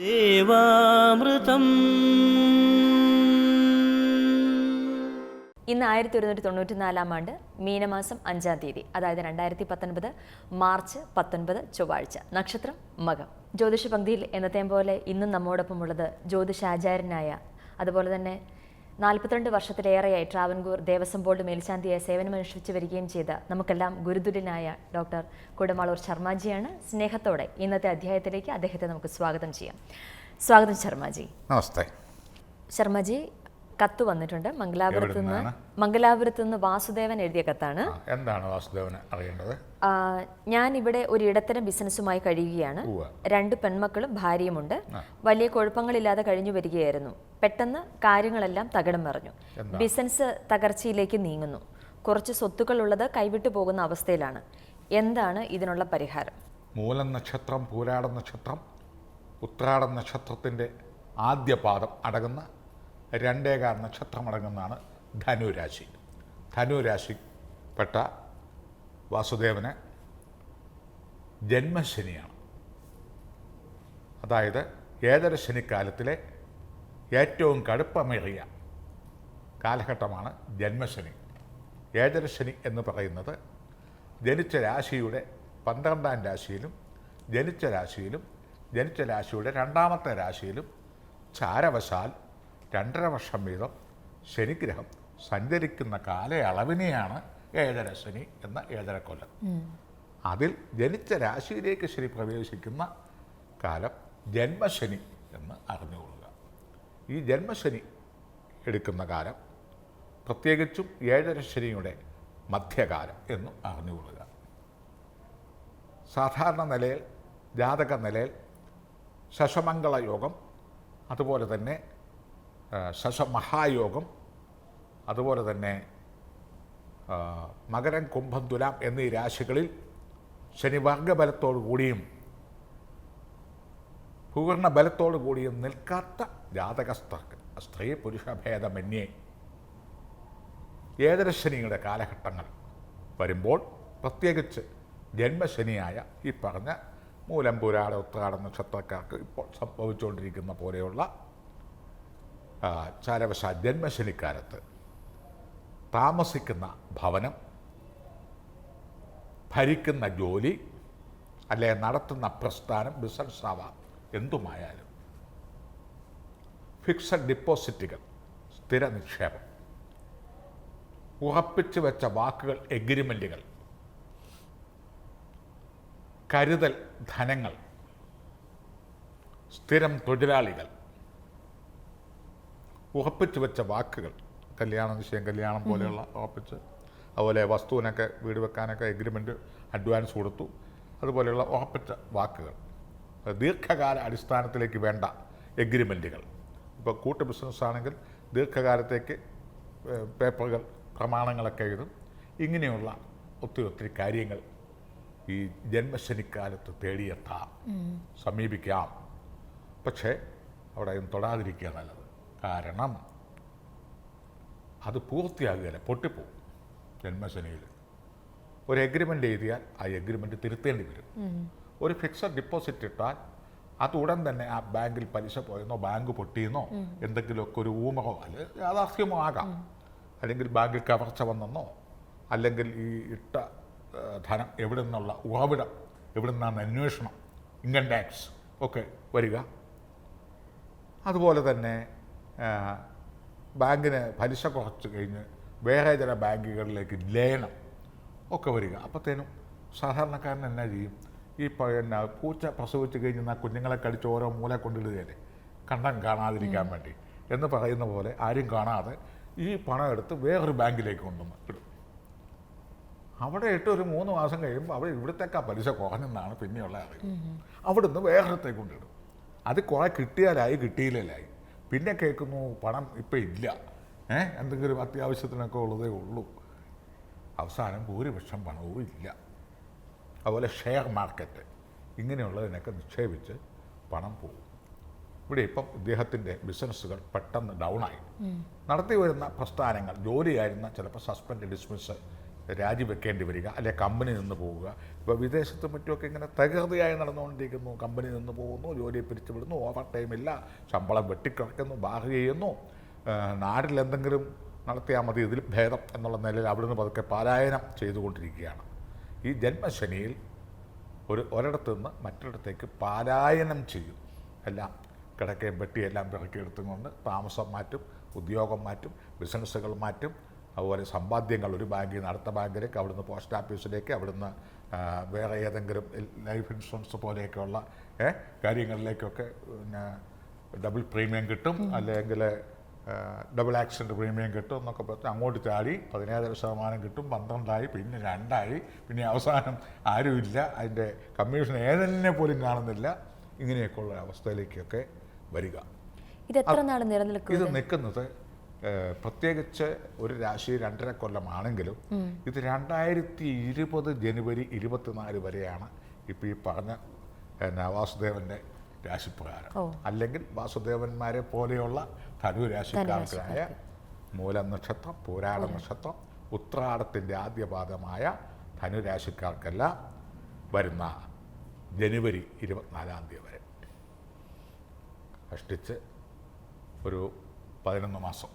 ദേവാമൃതം. ഇന്ന് ആയിരത്തി ഒരുന്നൂറ്റി തൊണ്ണൂറ്റി നാലാം ആണ്ട് മീനമാസം അഞ്ചാം തീയതി അതായത് രണ്ടായിരത്തി പത്തൊൻപത് മാർച്ച് പത്തൊൻപത് ചൊവ്വാഴ്ച നക്ഷത്രം മകം. ജ്യോതിഷ പങ്ക്തിയിൽ എന്നത്തെയും പോലെ ഇന്നും നമ്മോടൊപ്പമുള്ളത് ജ്യോതിഷാചാര്യനായ അതുപോലെ തന്നെ നാൽപ്പത്തിരണ്ട് വർഷത്തിലേറെയായി ട്രാവൻകൂർ ദേവസ്വം ബോർഡ് മേൽശാന്തിയായി സേവനമനുഷ്ഠിച്ചു വരികയും ചെയ്ത നമുക്കെല്ലാം ഗുരുതുല്യനായ ഡോക്ടർ കുടമാളൂർ ശർമാജിയാണ് സ്നേഹത്തോടെ ഇന്നത്തെ അധ്യായത്തിലേക്ക് അദ്ദേഹത്തെ നമുക്ക് സ്വാഗതം ചെയ്യാം. സ്വാഗതം ശർമാജി. നമസ്തേ. ശർമ്മജി കത്ത് വന്നിട്ടുണ്ട്. മംഗലാപുരത്ത് നിന്ന് മംഗലാപുരത്ത് നിന്ന് വാസുദേവൻ എഴുതിയ കത്താണ്. എന്താണ് വാസുദേവന് അറിയേണ്ടത്? ഞാൻ ഇവിടെ ഒരു ഇടത്തരം ബിസിനസ്സുമായി കഴിയുകയാണ്. രണ്ട് പെൺമക്കളും ഭാര്യയുമുണ്ട്. വലിയ കുഴപ്പങ്ങളില്ലാതെ കഴിഞ്ഞു വരികയായിരുന്നു. പെട്ടെന്ന് കാര്യങ്ങളെല്ലാം തകിടം മറിഞ്ഞു. ബിസിനസ് തകർച്ചയിലേക്ക് നീങ്ങുന്നു. കുറച്ച് സ്വത്തുക്കൾ ഉള്ളത് കൈവിട്ടു പോകുന്ന അവസ്ഥയിലാണ്. എന്താണ് ഇതിനുള്ള പരിഹാരം? മൂലം നക്ഷത്രം പൂരാടം നക്ഷത്രം ഉത്രാടം നക്ഷത്രത്തിന്റെ ആദ്യ പാദം അടങ്ങുന്ന രണ്ടേകാൽ നക്ഷത്രം അടങ്ങുന്നതാണ് ധനുരാശി. ധനുരാശിപ്പെട്ട വാസുദേവന് ജന്മശനിയാണ്. അതായത് ഏതര ശനിക്കാലത്തിലെ ഏറ്റവും കടുപ്പമേറിയ കാലഘട്ടമാണ് ജന്മശനി. ഏതര ശനി എന്ന് പറയുന്നത് ജനിച്ച രാശിയുടെ പന്ത്രണ്ടാം രാശിയിലും ജനിച്ച രാശിയിലും ജനിച്ച രാശിയുടെ രണ്ടാമത്തെ രാശിയിലും ചാരവശാൽ രണ്ടര വർഷം വീതം ശനിഗ്രഹം സഞ്ചരിക്കുന്ന കാലയളവിനെയാണ് ഏഴര ശനി എന്ന ഏഴര കൊല്ലം അതിൽ ജനിച്ച രാശിയിലേക്ക് ശനി പ്രവേശിക്കുന്ന കാലം ജന്മശനി എന്ന് അറിഞ്ഞുകൊള്ളുക. ഈ ജന്മശനി എടുക്കുന്ന കാലം പ്രത്യേകിച്ചും ഏഴര ശനിയുടെ മധ്യകാലം എന്നും അറിഞ്ഞുകൊള്ളുക. സാധാരണ നിലയിൽ ജാതക നിലയിൽ ശശമംഗള യോഗം അതുപോലെ തന്നെ ശശമഹായോഗം അതുപോലെ തന്നെ മകരം കുംഭം തുലാം എന്നീ രാശികളിൽ ശനി വർഗബലത്തോടു കൂടിയും ഭൂകർണ ബലത്തോടു കൂടിയും നിൽക്കാത്ത ജാതകസ്ഥർക്ക് സ്ത്രീ പുരുഷ ഭേദമന്യേ ഏഴരശനിയുടെ കാലഘട്ടങ്ങൾ വരുമ്പോൾ പ്രത്യേകിച്ച് ജന്മശനിയായ ഈ പറഞ്ഞ മൂലം ഉത്രാട നക്ഷത്രക്കാർക്ക് ഇപ്പോൾ സംഭവിച്ചുകൊണ്ടിരിക്കുന്ന പോലെയുള്ള ചാരവശ ജന്മശനിക്കാലത്ത് താമസിക്കുന്ന ഭവനം ഭരിക്കുന്ന ജോലി അല്ലെ നടത്തുന്ന പ്രസ്ഥാനം ബിസിനസ് ആവാം എന്തുമായാലും. ഫിക്സഡ് ഡിപ്പോസിറ്റുകൾ സ്ഥിര നിക്ഷേപം. ഉറപ്പിച്ചു വെച്ച വാക്കുകൾ എഗ്രിമെന്റുകൾ കരുതൽ ധനങ്ങൾ. സ്ഥിരം തൊഴിലാളികൾ. ഉറപ്പിച്ചു വെച്ച വാക്കുകൾ. കല്യാണ നിശ്ചയം കല്യാണം പോലെയുള്ള ഉറപ്പിച്ച് അതുപോലെ വസ്തുവിനൊക്കെ വീട് വെക്കാനൊക്കെ എഗ്രിമെന്റ് അഡ്വാൻസ് കൊടുത്തു. അതുപോലെയുള്ള ഉറപ്പിച്ച വാക്കുകൾ. ദീർഘകാല അടിസ്ഥാനത്തിലേക്ക് വേണ്ട എഗ്രിമെന്റുകൾ ഇപ്പോൾ കൂട്ട് ബിസിനസ് ആണെങ്കിൽ ദീർഘകാലത്തേക്ക് പേപ്പറുകൾ പ്രമാണങ്ങളൊക്കെ എഴുതും. ഇങ്ങനെയുള്ള ഒത്തിരി ഒത്തിരി കാര്യങ്ങൾ ഈ ജന്മശനിക്കാലത്ത് തേടിയെത്താം. സമീപിക്കാം. പക്ഷേ അവിടെ തൊടാതിരിക്കുക നല്ലത്. കാരണം അത് പൂർത്തിയാകുകയില്ല പൊട്ടിപ്പോവും ജന്മശനിയിൽ. ഒരു എഗ്രിമെന്റ് എഴുതിയാൽ ആ എഗ്രിമെന്റ് തിരുത്തേണ്ടി വരും. ഒരു ഫിക്സഡ് ഡിപ്പോസിറ്റ് ഇട്ടാൽ അത് ഉടൻ തന്നെ ആ ബാങ്കിൽ പലിശ പോയെന്നോ ബാങ്ക് പൊട്ടിയെന്നോ എന്തെങ്കിലുമൊക്കെ ഒരു ഊമകോ അല്ലെ യാഥാർത്ഥ്യമോ ആകാം. അല്ലെങ്കിൽ ബാങ്കിൽ കവർച്ച വന്നെന്നോ അല്ലെങ്കിൽ ഈ ഇട്ട ധനം എവിടെ നിന്നുള്ള ഉറവിടം എവിടെ നിന്നാണ് അന്വേഷണം ഇൻകം ടാക്സ് ഒക്കെ വരിക. അതുപോലെ തന്നെ ബാങ്കിന് പലിശ കുറച്ച് കഴിഞ്ഞ് വേറെ ചില ബാങ്കുകളിലേക്ക് ലയനം ഒക്കെ വരിക. അപ്പോഴത്തേനും സാധാരണക്കാരൻ എന്നാ ചെയ്യും? ഈ പിന്നെ പൂച്ച പ്രസവിച്ച് കഴിഞ്ഞ് ആ കുഞ്ഞുങ്ങളെ കടിച്ച് ഓരോ മൂല കൊണ്ടിടുകയല്ലേ? കണ്ടം കാണാതിരിക്കാൻ വേണ്ടി. എന്ന് പറയുന്ന പോലെ ആരും കാണാതെ ഈ പണം എടുത്ത് വേറൊരു ബാങ്കിലേക്ക് കൊണ്ടുവന്ന് ഇടും. അവിടെ ഇട്ട് ഒരു മൂന്ന് മാസം കഴിയുമ്പോൾ അവിടെ ഇവിടത്തേക്കാ പലിശ കുറഞ്ഞെന്നാണ് പിന്നെയുള്ള അറിവ്. അവിടുന്ന് വേറൊരിടത്തേക്ക് കൊണ്ടിടും. അത് കുറേ കിട്ടിയാലായി കിട്ടിയില്ലായി പിന്നെ കേൾക്കുന്നു പണം ഇപ്പം ഇല്ല. ഏ? എന്തെങ്കിലും അത്യാവശ്യത്തിനൊക്കെ ഉള്ളതേ ഉള്ളൂ. അവസാനം ഭൂരിപക്ഷം പണവും ഇല്ല. അതുപോലെ ഷെയർ മാർക്കറ്റ്. ഇങ്ങനെയുള്ളതിനൊക്കെ നിക്ഷേപിച്ച് പണം പോകും. ഇവിടെ ഇപ്പം ഇദ്ദേഹത്തിന്റെ ബിസിനസ്സുകൾ പെട്ടെന്ന് ഡൗണായി നടത്തി വരുന്ന പ്രസ്ഥാനങ്ങൾ ജോലിയായിരുന്ന ചിലപ്പോൾ സസ്പെൻഡ് ഡിസ്മിസ് രാജിവെക്കേണ്ടി വരിക അല്ലെ കമ്പനി നിന്ന് പോവുക. ഇപ്പോൾ വിദേശത്തും മറ്റുമൊക്കെ ഇങ്ങനെ തകൃതിയായി നടന്നുകൊണ്ടിരിക്കുന്നു. കമ്പനി നിന്ന് പോകുന്നു ജോലി പിരിച്ചുവിടുന്നു ഓവർ ടൈം ഇല്ല ശമ്പളം വെട്ടിക്കുറയ്ക്കുന്നു ബാഹ് ചെയ്യുന്നു. നാട്ടിൽ എന്തെങ്കിലും നടത്തിയാൽ മതി ഇതിൽ ഭേദം എന്നുള്ള നിലയിൽ അവിടുന്ന് പതുക്കെ പാലായനം ചെയ്തുകൊണ്ടിരിക്കുകയാണ്. ഈ ജന്മശനിയിൽ ഒരു ഒരിടത്തു നിന്ന് മറ്റൊരിടത്തേക്ക് പാലായനം ചെയ്യും. എല്ലാം കിടക്കയും വെട്ടിയെല്ലാം പിറക്കിയെടുത്തുകൊണ്ട് താമസം മാറ്റും ഉദ്യോഗം മാറ്റും ബിസിനസ്സുകൾ മാറ്റും അതുപോലെ സമ്പാദ്യങ്ങൾ ഒരു ബാങ്കിൽ നിന്ന് അടുത്ത ബാങ്കിലേക്ക് അവിടുന്ന് പോസ്റ്റ് ഓഫീസിലേക്ക് അവിടുന്ന് വേറെ ഏതെങ്കിലും ലൈഫ് ഇൻഷുറൻസ് പോലെയൊക്കെയുള്ള കാര്യങ്ങളിലേക്കൊക്കെ പിന്നെ ഡബിൾ പ്രീമിയം കിട്ടും അല്ലെങ്കിൽ ഡബിൾ ആക്സിഡന്റ് പ്രീമിയം കിട്ടും എന്നൊക്കെ പറഞ്ഞ് അങ്ങോട്ട് ചാടി പതിനേഴര ശതമാനം കിട്ടും പന്ത്രണ്ടായി പിന്നെ രണ്ടായി പിന്നെ അവസാനം ആരുമില്ല അതിന്റെ കമ്മീഷൻ ഏതെന്നെ പോലും കാണുന്നില്ല ഇങ്ങനെയൊക്കെയുള്ള അവസ്ഥയിലേക്കൊക്കെ വരിക. ഇത് എത്ര നാൾ നിലനിൽക്കും ഇത്? നിൽക്കുന്നത് പ്രത്യേകിച്ച് ഒരു രാശി രണ്ടര കൊല്ലമാണെങ്കിലും ഇത് രണ്ടായിരത്തി ഇരുപത് ജനുവരി ഇരുപത്തിനാല് വരെയാണ് ഇപ്പോൾ ഈ പറഞ്ഞ വാസുദേവന്റെ രാശിപ്രകാരം. അല്ലെങ്കിൽ വാസുദേവന്മാരെ പോലെയുള്ള ധനു രാശിക്കാർക്കായ മൂലം നക്ഷത്രം പൂരാട നക്ഷത്രം ഉത്രാടത്തിന്റെ ആദ്യ പാദമായ ധനുരാശിക്കാർക്കെല്ലാം വരുന്ന ജനുവരി ഇരുപത്തിനാലാം തീയതി വരെ. കഷ്ടിച്ച് ഒരു പതിനൊന്ന് മാസം.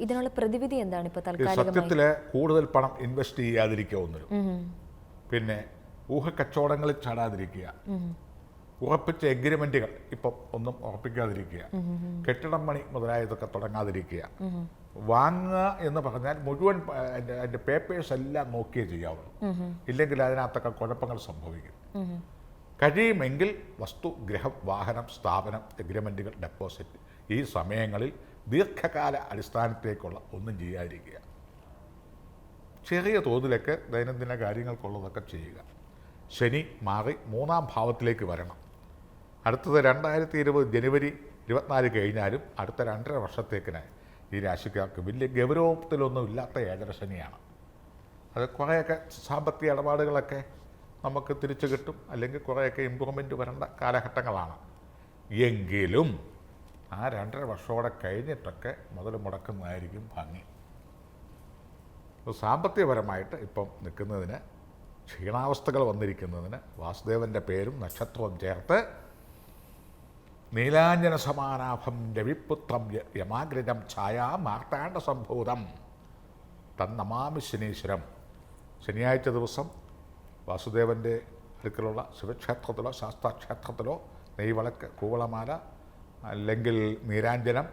ഇതിനുള്ള പ്രതിവിധി എന്താണ് ഇപ്പൊ ഇത് സത്യത്തിൽ കൂടുതൽ പണം ഇൻവെസ്റ്റ് ചെയ്യാതിരിക്കുക ഒന്നിനും ഉം. പിന്നെ ഊഹക്കച്ചവടങ്ങളിൽ ചാടാതിരിക്കുക. ഉറപ്പിച്ച എഗ്രിമെന്റുകൾ ഇപ്പം ഒന്നും ഉറപ്പിക്കാതിരിക്കുക. കെട്ടിടം പണി മുതലായതൊക്കെ തുടങ്ങാതിരിക്കുക. വാങ്ങുക എന്ന് പറഞ്ഞാൽ മുഴുവൻ അതിന്റെ അതിന്റെ പേപ്പേഴ്സ് എല്ലാം നോക്കിയേ ചെയ്യാവുള്ളൂ. ഇല്ലെങ്കിൽ അതിനകത്തൊക്കെ കുഴപ്പങ്ങൾ സംഭവിക്കും. കഴിയുമെങ്കിൽ വസ്തു ഗൃഹം വാഹനം സ്ഥാപനം എഗ്രിമെന്റുകൾ ഡെപ്പോസിറ്റ് ഈ സമയങ്ങളിൽ ദീർഘകാല അടിസ്ഥാനത്തേക്കുള്ള ഒന്നും ചെയ്യാതിരിക്കുക. ചെറിയ തോതിലൊക്കെ ദൈനംദിന കാര്യങ്ങൾക്കുള്ളതൊക്കെ ചെയ്യുക. ശനി മാറി മൂന്നാം ഭാവത്തിലേക്ക് വരണം. അടുത്തത് രണ്ടായിരത്തി ഇരുപത് ജനുവരി ഇരുപത്തിനാല് കഴിഞ്ഞാലും അടുത്ത രണ്ടര വർഷത്തേക്കിന് ഈ രാശിക്കാർക്ക് വലിയ ഗൗരവത്തിലൊന്നും ഇല്ലാത്ത ഏഴര ശനിയാണ്. അത് കുറേയൊക്കെ സാമ്പത്തിക ഇടപാടുകളൊക്കെ നമുക്ക് തിരിച്ചു കിട്ടും. അല്ലെങ്കിൽ കുറേയൊക്കെ ഇമ്പ്രൂവ്മെന്റ് വരേണ്ട കാലഘട്ടങ്ങളാണ്. എങ്കിലും ആ രണ്ടര വർഷത്തോടെ കഴിഞ്ഞിട്ടൊക്കെ മുതൽ മുടക്കുന്നതായിരിക്കും ഭംഗി. സാമ്പത്തികപരമായിട്ട് ഇപ്പം നിൽക്കുന്നതിന് ക്ഷീണാവസ്ഥകൾ വന്നിരിക്കുന്നതിന് വാസുദേവന്റെ പേരും നക്ഷത്രവും ചേർത്ത് നീലാഞ്ജന സമാനാഭം രവിപുത്രം യമാഗ്രജം ഛായാ മാർത്താണ്ഡ സംഭൂതം തന്നമാമി ശനീശ്വരം. ശനിയാഴ്ച ദിവസം വാസുദേവന്റെ അടുക്കലുള്ള ശിവക്ഷേത്രത്തിലോ ശാസ്താക്ഷേത്രത്തിലോ നെയ്വിളക്ക് കൂവളമാല അല്ലെങ്കിൽ നീരാഞ്ജനം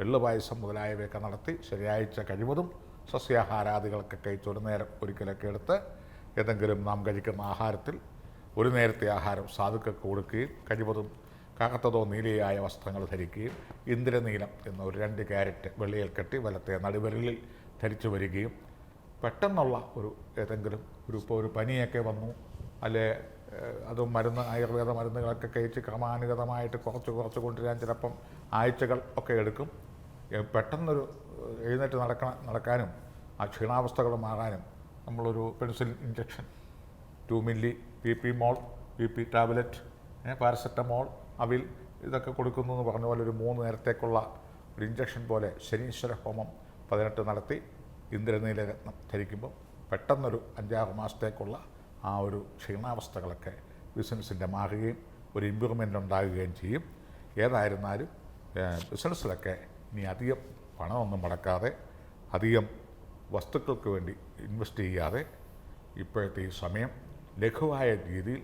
എള്ളുപായസം മുതലായവയൊക്കെ നടത്തി ശനിയാഴ്ച കഴിവതും സസ്യാഹാരാദികളൊക്കെ കഴിച്ച് ഒരു നേരം ഒരിക്കലൊക്കെ എടുത്ത് ഏതെങ്കിലും നാം കഴിക്കുന്ന ആഹാരത്തിൽ ഒരു നേരത്തെ ആഹാരം സാധുക്കൾക്ക് കൊടുക്കുകയും കഴിവതും കാക്കത്തതോ നീലയായ വസ്ത്രങ്ങൾ ധരിക്കുകയും ഇന്ദ്രനീലം എന്ന ഒരു രണ്ട് ക്യാരറ്റ് വെള്ളിയിൽ കെട്ടി വലത്തെ നടുവിരലിൽ ധരിച്ചു വരികയും പെട്ടെന്നുള്ള ഒരു ഏതെങ്കിലും ഒരു ഇപ്പോൾ ഒരു പനിയൊക്കെ വന്നു അല്ലെ അത് മരുന്ന് ആയുർവേദ മരുന്നുകളൊക്കെ കഴിച്ച് ക്രമാനുഗതമായിട്ട് കുറച്ച് കുറച്ച് കൊണ്ടുവരാൻ ചിലപ്പം ആഴ്ചകൾ ഒക്കെ എടുക്കും. പെട്ടെന്നൊരു എഴുന്നേറ്റ് നടക്കണം നടക്കാനും ആ ക്ഷീണാവസ്ഥകൾ മാറാനും നമ്മളൊരു pencil injection two milli P P മോൾ P P tablet paracetamol Avil ഇതൊക്കെ കൊടുക്കുന്നു എന്ന് പറഞ്ഞ പോലെ ഒരു മൂന്ന് നേരത്തേക്കുള്ള ഒരു ഇഞ്ചക്ഷൻ പോലെ ശനീശ്വര ഹോമം പതിനെട്ട് നടത്തി ഇന്ദ്രനീലരത്നം ധരിക്കുമ്പോൾ പെട്ടെന്നൊരു അഞ്ചാറ് മാസത്തേക്കുള്ള ആ ഒരു ക്ഷീണാവസ്ഥകളൊക്കെ ബിസിനസ്സിന്റെ മാറുകയും ഒരു ഇമ്പ്രൂവ്മെന്റ് ഉണ്ടാകുകയും ചെയ്യും. ഏതായിരുന്നാലും ബിസിനസ്സിലൊക്കെ ഇനി അധികം പണമൊന്നും മുടക്കാതെ അധികം വസ്തുക്കൾക്ക് വേണ്ടി ഇൻവെസ്റ്റ് ചെയ്യാതെ ഇപ്പോഴത്തെ ഈ സമയം ലഘുവായ രീതിയിൽ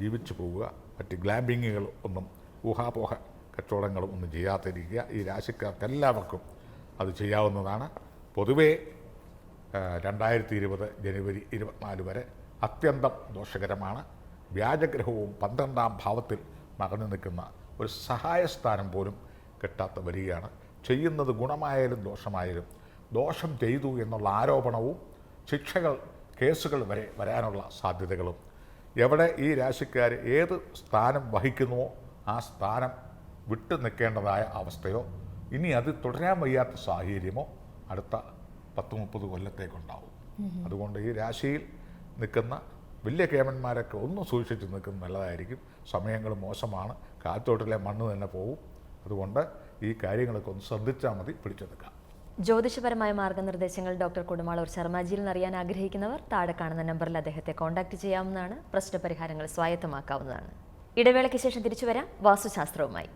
ജീവിച്ചു പോവുക മറ്റ് ഗ്ലാമ്പിങ്ങുകൾ ഒന്നും ഊഹാപോഹ കച്ചവടങ്ങളും ഒന്നും ചെയ്യാതിരിക്കുക ഈ രാശിക്കാർക്ക് എല്ലാവർക്കും അത് ചെയ്യാവുന്നതാണ്. പൊതുവേ രണ്ടായിരത്തി ഇരുപത് ജനുവരി ഇരുപത്തിനാല് വരെ അത്യന്തം ദോഷകരമാണ്. വ്യാജഗ്രഹവും പന്ത്രണ്ടാം ഭാവത്തിൽ മറഞ്ഞു നിൽക്കുന്ന ഒരു സഹായസ്ഥാനം പോലും കിട്ടാത്ത വരികയാണ്. ചെയ്യുന്നത് ഗുണമായാലും ദോഷമായാലും ദോഷം ചെയ്തു എന്നുള്ള ആരോപണവും ശിക്ഷകൾ കേസുകൾ വരെ വരാനുള്ള സാധ്യതകളും. എവിടെ ഈ രാശിക്കാർ ഏത് സ്ഥാനം വഹിക്കുന്നുവോ ആ സ്ഥാനം വിട്ടു നിൽക്കേണ്ടതായ അവസ്ഥയോ ഇനി അത് തുടരാൻ വയ്യാത്ത സാഹചര്യമോ അടുത്ത പത്ത് മുപ്പത് കൊല്ലത്തേക്കുണ്ടാവും. അതുകൊണ്ട് ഈ രാശിയിൽ നിൽക്കുന്ന വലിയ കേമന്മാരൊക്കെ ഒന്നും സൂക്ഷിച്ച് നിൽക്കുന്നത് നല്ലതായിരിക്കും. സമയങ്ങൾ മോശമാണ്. കാറ്റോട്ടിലെ മണ്ണ് തന്നെ പോവും. അതുകൊണ്ട് ഈ കാര്യങ്ങളൊക്കെ ഒന്ന് ശ്രദ്ധിച്ചാൽ മതി. പിടിച്ചു നിൽക്കാം. ജ്യോതിഷപരമായ മാർഗനിർദ്ദേശങ്ങൾ ഡോക്ടർ കുടുമാളൂർ ശർമാജിയിൽ നിന്ന് അറിയാൻ ആഗ്രഹിക്കുന്നവർ താഴെ കാണുന്ന നമ്പറിൽ അദ്ദേഹത്തെ കോൺടാക്ട് ചെയ്യാവുന്നതാണ്. പ്രശ്നപരിഹാരങ്ങൾ സ്വായത്തമാക്കാവുന്നതാണ്. ഇടവേളയ്ക്ക് ശേഷം തിരിച്ചു വരാം. വാസ്തുശാസ്ത്രവുമായി.